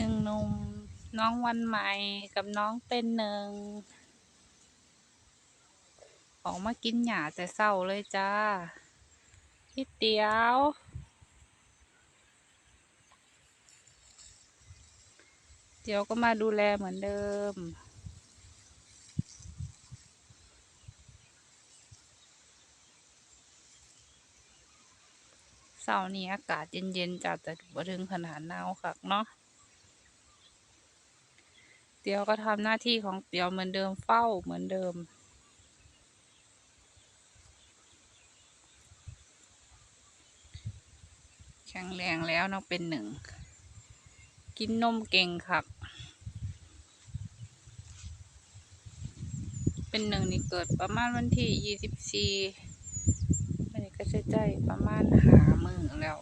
นึ่งหนุ่มน้องวันใหม่กับน้องเป็นหนึ่งออกมากินหญ้าแต่เศร้าเลยจ้าพี่เตียวเดี๋ยวก็มาดูแลเหมือนเดิม เสาร์นี้อากาศเย็นๆจัดแต่บ่ถึงขนาดหนาวคักเนาะ เตียวก็ทำหน้าที่ของเตียวเหมือนเดิมเฝ้าเหมือนเดิม แข็งแรงแล้วน้องเป็นหนึ่ง กินนมเก่งครับ เป็นหนึ่งนี่เกิดประมาณวันที่ยี่สิบสี่มันนี้ก็ใจะใจประมาณหามือแล้ว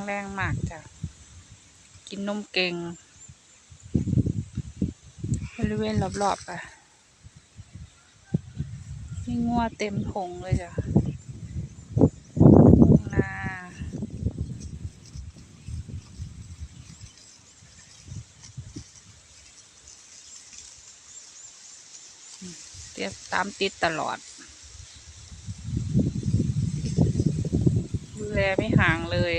งแรงมากจ้ะ กินนมเก่ง บริเวณรอบๆอะมีงัวเต็มพงเลยจ้ะนาเตียบตามติดตลอดดูแลไม่ห่างเลย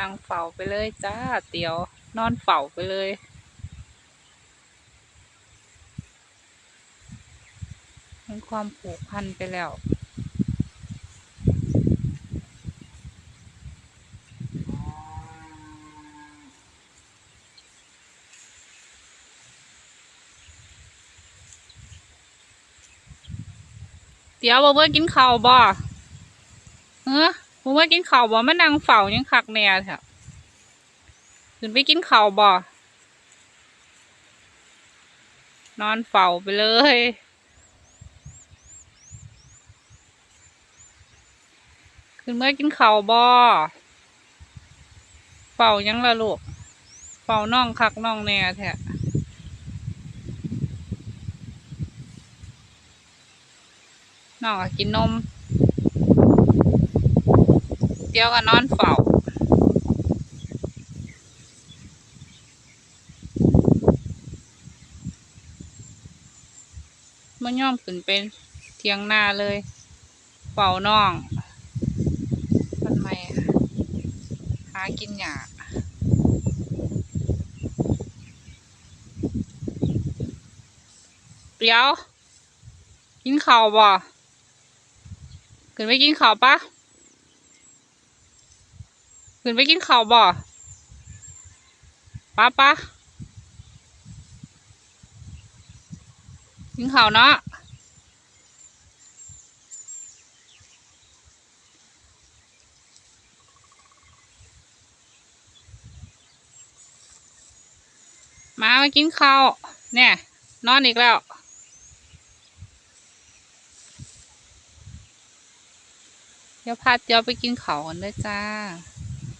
นั่งเฝ้าไปเลยจ้าเตียวนอนเฝ้าไปเลยเป็นความผูกพันไปแล้วเดี๋ยวบ่เบิ่กินข้าวบ่เอ อบ่เบิ่กินข้าวบ่มานั่งเฝ้ายังคักแน่แท้ขึ้นไปกินข้าวบ่นอนเฝ้าไปเลยขึ้นมากินข้าวบ่เฝ้ายังละลูกเฝ้าน้องคักน้องแน่แท้น้องกินนม ดี๋ยวก็นอนเฝ้ามันย่อมขึ้นเป็นเทียงหน้าเลยเฝ้าน้องมันไม่หากินหยาเดี๋ยว กินข้าวบ่ขึ้นไปกินข้าวปะ ขึ้นไปกินข้าวบ่ป้าป้ากินข้าวเนาะมามากินข้าวเนี่ยนอนอีกแล้วเดี๋ยวพาเดี๋ยวไปกินข้าวกันด้วยจ้า